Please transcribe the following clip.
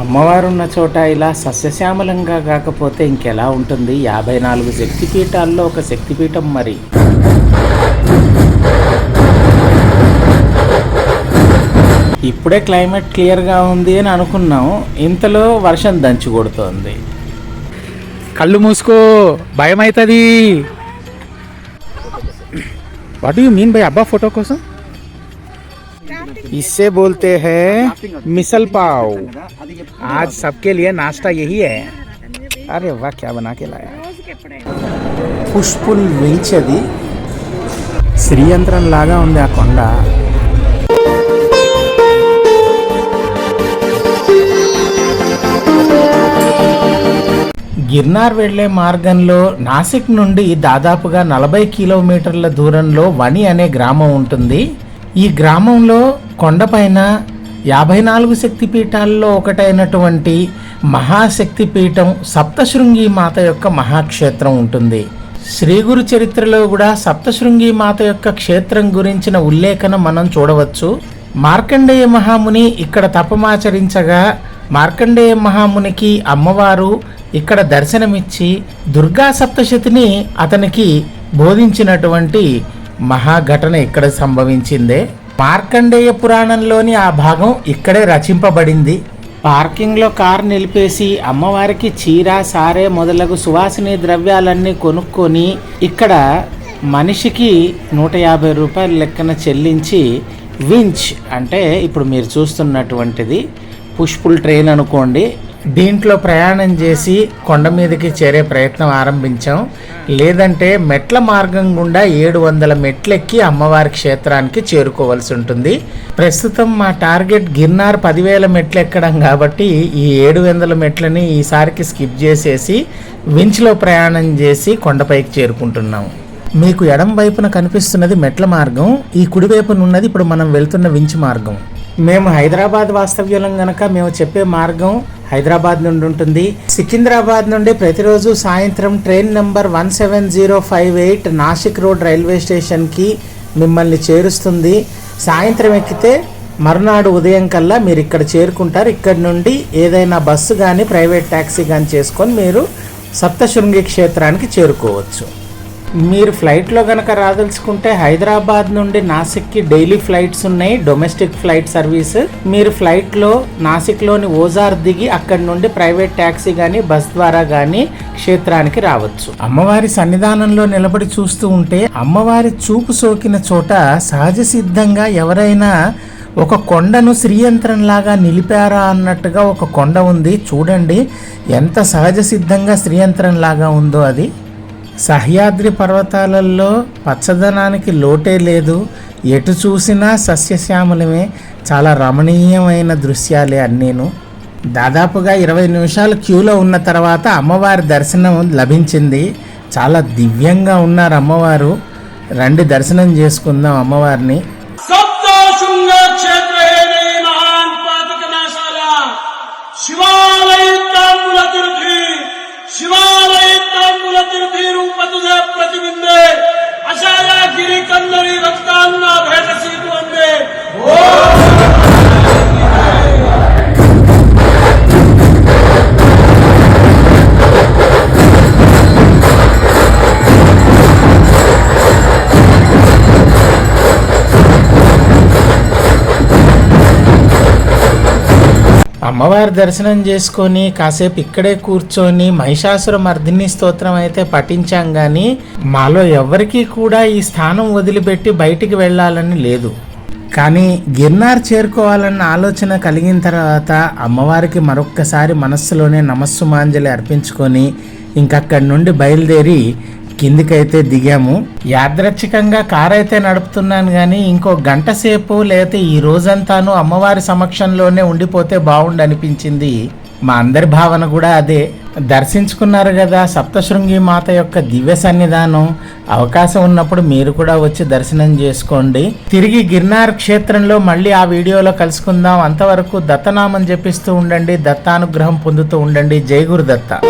అమ్మవారు ఉన్న చోట ఇలా సస్యశ్యామలంగా కాకపోతే ఇంకెలా ఉంటుంది? యాభై నాలుగు శక్తిపీఠాల్లో ఒక శక్తిపీఠం మరి. ఇప్పుడే క్లైమేట్ క్లియర్గా ఉంది అని అనుకున్నాం. ఇంతలో వర్షం దంచి కొడుతోంది. కళ్ళు మూసుకో. భయం అవుతుంది వాట్ యూ మీన్ బై అబ్బా ఫోటో కోసం? इससे बोलते हैं मिसल पाव आज सबके लिए नाश्ता यही है అరే వా క్యా బనా కే లాయా పుష్పుల్ వించ్ అది శ్రీయంత్రం లాగా ఉంది ఆ కొండ గిర్నార్ వెళ్లే మార్గంలో నాసిక్ నుండి దాదాపుగా నలభై కిలోమీటర్ల దూరంలో వణి అనే గ్రామం ఉంటుంది ఈ గ్రామంలో కొండపైన యాభై నాలుగు శక్తిపీఠాల్లో ఒకటైనటువంటి మహాశక్తిపీఠం సప్తశృంగి మాత యొక్క మహాక్షేత్రం ఉంటుంది. శ్రీ గురు చరిత్రలో కూడా సప్తశృంగి మాత యొక్క క్షేత్రం గురించిన ఉల్లేఖనం మనం చూడవచ్చు. మార్కండేయ మహాముని ఇక్కడ తపమాచరించగా మార్కండేయ మహామునికి అమ్మవారు ఇక్కడ దర్శనమిచ్చి దుర్గా సప్తశతిని అతనికి బోధించినటువంటి మహాఘటన ఇక్కడ సంభవించిందే. మార్కండేయ పురాణంలోని ఆ భాగం ఇక్కడే రచింపబడింది. పార్కింగ్లో కారు నిలిపేసి అమ్మవారికి చీర సారే మొదలగు సువాసిని ద్రవ్యాలన్నీ కొనుక్కొని ఇక్కడ మనిషికి నూట యాభై రూపాయల లెక్కన చెల్లించి వించ్ అంటే ఇప్పుడు మీరు చూస్తున్నటువంటిది పుష్పుల్ ట్రైన్ అనుకోండి. దీంట్లో ప్రయాణం చేసి కొండ మీదకి చేరే ప్రయత్నం ఆరంభించాం. లేదంటే మెట్ల మార్గం గుండా ఏడు వందల మెట్లెక్కి అమ్మవారి క్షేత్రానికి చేరుకోవాల్సి ఉంటుంది. ప్రస్తుతం మా టార్గెట్ గిర్నార్ పదివేల మెట్లు ఎక్కడం కాబట్టి ఈ ఏడు వందల మెట్లని ఈసారికి స్కిప్ చేసేసి వించ్లో ప్రయాణం చేసి కొండపైకి చేరుకుంటున్నాం. మీకు ఎడం వైపున కనిపిస్తున్నది మెట్ల మార్గం ఈ కుడివైపున ఉన్నది ఇప్పుడు మనం వెళ్తున్న వించ్ మార్గం. మేము హైదరాబాద్ వాస్తవ్యులం గనక మేము చెప్పే మార్గం హైదరాబాద్ నుండి ఉంటుంది. సికింద్రాబాద్ నుండి ప్రతిరోజు సాయంత్రం train number one seven zero five eight Nashik road railway స్టేషన్కి మిమ్మల్ని చేరుస్తుంది. సాయంత్రం ఎక్కితే మరునాడు ఉదయం కల్లా మీరు ఇక్కడ చేరుకుంటారు. ఇక్కడ నుండి ఏదైనా బస్సు కానీ ప్రైవేట్ ట్యాక్సీ కానీ చేసుకొని మీరు సప్తశృంగి క్షేత్రానికి చేరుకోవచ్చు. మీరు ఫ్లైట్లో కనుక రాదలుచుకుంటే హైదరాబాద్ నుండి నాసిక్కి డైలీ ఫ్లైట్స్ ఉన్నాయి డొమెస్టిక్ ఫ్లైట్ సర్వీస్. మీరు ఫ్లైట్లో నాసిక్లోని ఓజార్ దిగి అక్కడి నుండి ప్రైవేట్ ట్యాక్సీ కానీ బస్ ద్వారా కానీ క్షేత్రానికి రావచ్చు. అమ్మవారి సన్నిధానంలో నిలబడి చూస్తూ ఉంటే అమ్మవారి చూపు సోకిన చోట సహజ సిద్ధంగా ఎవరైనా ఒక కొండను శ్రీయంత్రంలాగా నిలిపారా అన్నట్టుగా ఒక కొండ ఉంది. చూడండి ఎంత సహజ సిద్ధంగా శ్రీయంత్రంలాగా ఉందో అది. సహ్యాద్రి పర్వతాలలో పచ్చదనానికి లోటే లేదు. ఎటు చూసినా సస్యశ్యామలమే. చాలా రమణీయమైన దృశ్యాలే అన్నీను. దాదాపుగా ఇరవై నిమిషాలు క్యూలో ఉన్న తర్వాత అమ్మవారి దర్శనం లభించింది. చాలా దివ్యంగా ఉన్నారు అమ్మవారు. రండి దర్శనం చేసుకుందాం అమ్మవారిని. అమ్మవారి దర్శనం చేసుకొని కాసేపు ఇక్కడే కూర్చొని మహిషాసుర మర్దిని స్తోత్రం అయితే పఠించాం కానీ మాలో ఎవరికీ కూడా ఈ స్థానం వదిలిపెట్టి బయటికి వెళ్ళాలని లేదు. కానీ గిర్నార్ చేరుకోవాలన్న ఆలోచన కలిగిన తర్వాత అమ్మవారికి మరొక్కసారి మనస్సులోనే నమస్సుమాంజలి అర్పించుకొని ఇంకక్కడి నుండి బయలుదేరి కిందికైతే దిగాము. యాదృచ్ఛికంగా కార్ అయితే నడుపుతున్నాను కానీ ఇంకో గంట సేపు లేకపోతే ఈ రోజంతాను అమ్మవారి సమక్షంలోనే ఉండిపోతే బాగుండు అనిపించింది మా అందరి భావన కూడా అదే. దర్శించుకున్నారు కదా సప్తశృంగి మాత యొక్క దివ్య సన్నిధానం. అవకాశం ఉన్నప్పుడు మీరు కూడా వచ్చి దర్శనం చేసుకోండి. తిరిగి గిర్నార్ క్షేత్రంలో మళ్ళీ ఆ వీడియోలో కలుసుకుందాం. అంతవరకు దత్తనామం జపిస్తూ ఉండండి. దత్తానుగ్రహం పొందుతూ ఉండండి. జయగురు దత్త